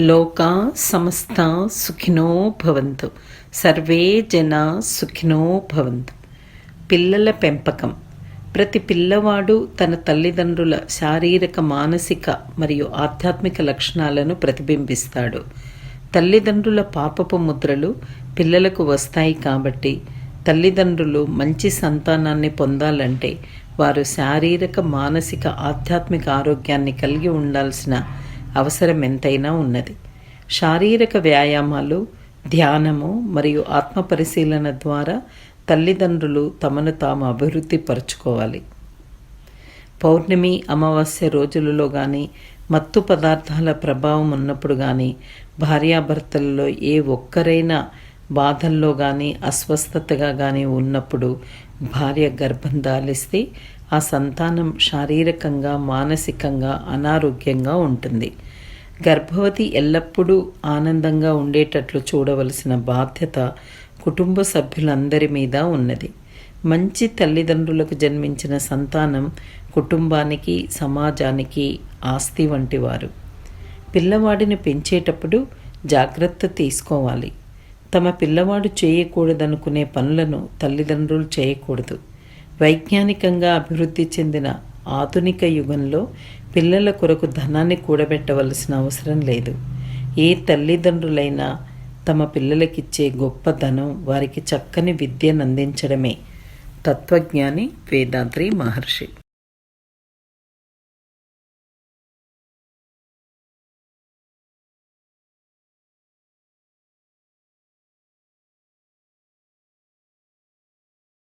లోకా సమస్త సుఖినో భవంతు. సర్వే జన సుఖినో భవంతు. పిల్లల పెంపకం. ప్రతి పిల్లవాడు తన తల్లిదండ్రుల శారీరక మానసిక మరియు ఆధ్యాత్మిక లక్షణాలను ప్రతిబింబిస్తాడు. తల్లిదండ్రుల పాపపు ముద్రలు పిల్లలకు వస్తాయి కాబట్టి తల్లిదండ్రులు మంచి సంతానాన్ని పొందాలంటే వారు శారీరక మానసిక ఆధ్యాత్మిక ఆరోగ్యాన్ని కలిగి ఉండాల్సిన అవసరం ఎంతైనా ఉన్నది. శారీరక వ్యాయామాలు ధ్యానము మరియు ఆత్మ పరిశీలన ద్వారా తల్లిదండ్రులు తమను తాము అభివృద్ధి పరుచుకోవాలి. పౌర్ణమి అమావాస్య రోజులలో కానీ మత్తు పదార్థాల ప్రభావం ఉన్నప్పుడు కానీ భార్యాభర్తలలో ఏ ఒక్కరైనా బాధల్లో కానీ అస్వస్థతగా కానీ ఉన్నప్పుడు భార్య గర్భం దాలిస్తే ఆ సంతానం శారీరకంగా మానసికంగా అనారోగ్యంగా ఉంటుంది. గర్భవతి ఎల్లప్పుడూ ఆనందంగా ఉండేటట్లు చూడవలసిన బాధ్యత కుటుంబ సభ్యులందరి మీద ఉన్నది. మంచి తల్లిదండ్రులకు జన్మించిన సంతానం కుటుంబానికి సమాజానికి ఆస్తి వంటివారు. పిల్లవాడిని పెంచేటప్పుడు జాగ్రత్త తీసుకోవాలి. తమ పిల్లవాడు చేయకూడదనుకునే పనులను తల్లిదండ్రులు చేయకూడదు. వైజ్ఞానికంగా అభివృద్ధి చెందిన ఆధునిక యుగంలో పిల్లల కొరకు ధనాన్ని కూడబెట్టవలసిన అవసరం లేదు. ఏ తల్లిదండ్రులైనా తమ పిల్లలకిచ్చే గొప్ప ధనం వారికి చక్కని విద్యను అందించడమే. తత్వజ్ఞాని వేదాద్రి మహర్షి.